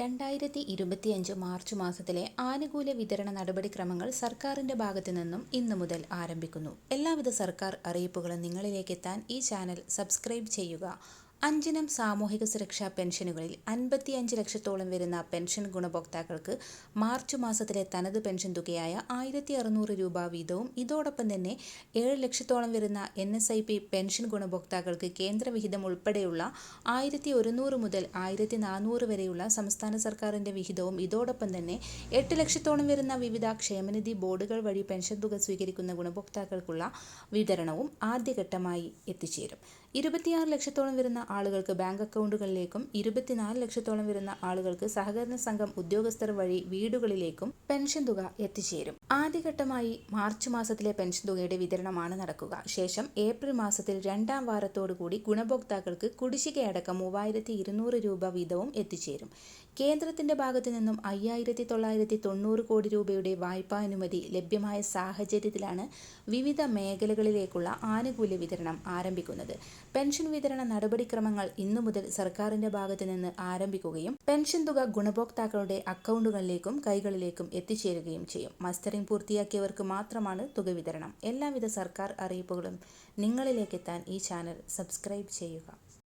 രണ്ടായിരത്തി ഇരുപത്തിയഞ്ച് മാർച്ച് മാസത്തിലെ ആനുകൂല്യ വിതരണ നടപടിക്രമങ്ങൾ സർക്കാരിന്റെ ഭാഗത്തു നിന്നും ഇന്നു മുതൽ ആരംഭിക്കുന്നു. എല്ലാവിധ സർക്കാർ അറിയിപ്പുകളും നിങ്ങളിലേക്ക് എത്താൻ ഈ ചാനൽ സബ്സ്ക്രൈബ് ചെയ്യുക. അഞ്ചിനം സാമൂഹിക സുരക്ഷാ പെൻഷനുകളിൽ അൻപത്തിയഞ്ച് ലക്ഷത്തോളം വരുന്ന പെൻഷൻ ഗുണഭോക്താക്കൾക്ക് മാർച്ച് മാസത്തിലെ തനത് പെൻഷൻ തുകയായ ആയിരത്തി അറുന്നൂറ് രൂപ വീതവും ഇതോടൊപ്പം തന്നെ ഏഴ് ലക്ഷത്തോളം വരുന്ന N S A P pension ഗുണഭോക്താക്കൾക്ക് കേന്ദ്രവിഹിതം ഉൾപ്പെടെയുള്ള ആയിരത്തി ഒരുന്നൂറ് മുതൽ ആയിരത്തി നാനൂറ് വരെയുള്ള സംസ്ഥാന സർക്കാരിന്റെ വിഹിതവും ഇതോടൊപ്പം തന്നെ എട്ട് ലക്ഷത്തോളം വരുന്ന വിവിധ ക്ഷേമനിധി ബോർഡുകൾ വഴി പെൻഷൻ തുക സ്വീകരിക്കുന്ന ഗുണഭോക്താക്കൾക്കുള്ള വിതരണവും ആദ്യഘട്ടമായി എത്തിച്ചേരും. ഇരുപത്തിയാറ് ലക്ഷത്തോളം വരുന്ന ആളുകൾക്ക് ബാങ്ക് അക്കൗണ്ടുകളിലേക്കും ഇരുപത്തിനാല് ലക്ഷത്തോളം വരുന്ന ആളുകൾക്ക് സഹകരണ സംഘം ഉദ്യോഗസ്ഥർ വഴി വീടുകളിലേക്കും പെൻഷൻ തുക എത്തിച്ചേരും. ആദ്യഘട്ടമായി മാർച്ച് മാസത്തിലെ പെൻഷൻ തുകയുടെ വിതരണമാണ് നടക്കുക. ശേഷം ഏപ്രിൽ മാസത്തിൽ രണ്ടാം വാരത്തോടുകൂടി ഗുണഭോക്താക്കൾക്ക് കുടിശ്ശികയടക്കം മൂവായിരത്തി ഇരുന്നൂറ് രൂപ വീതവും എത്തിച്ചേരും. കേന്ദ്രത്തിന്റെ ഭാഗത്തു നിന്നും അയ്യായിരത്തി തൊള്ളായിരത്തി തൊണ്ണൂറ് കോടി രൂപയുടെ വായ്പാ അനുമതി ലഭ്യമായ സാഹചര്യത്തിലാണ് വിവിധ മേഖലകളിലേക്കുള്ള ആനുകൂല്യ വിതരണം ആരംഭിക്കുന്നത്. പെൻഷൻ വിതരണ നടപടിക്രമങ്ങൾ ഇന്നു മുതൽ സർക്കാരിന്റെ ഭാഗത്തു നിന്ന് ആരംഭിക്കുകയും പെൻഷൻ തുക ഗുണഭോക്താക്കളുടെ അക്കൗണ്ടുകളിലേക്കും കൈകളിലേക്കും എത്തിച്ചേരുകയും ചെയ്യും. മസ്റ്ററിംഗ് പൂർത്തിയാക്കിയവർക്ക് മാത്രമാണ് തുക വിതരണം. എല്ലാവിധ സർക്കാർ അറിയിപ്പുകളും നിങ്ങളിലേക്കെത്താൻ ഈ ചാനൽ സബ്സ്ക്രൈബ് ചെയ്യുക.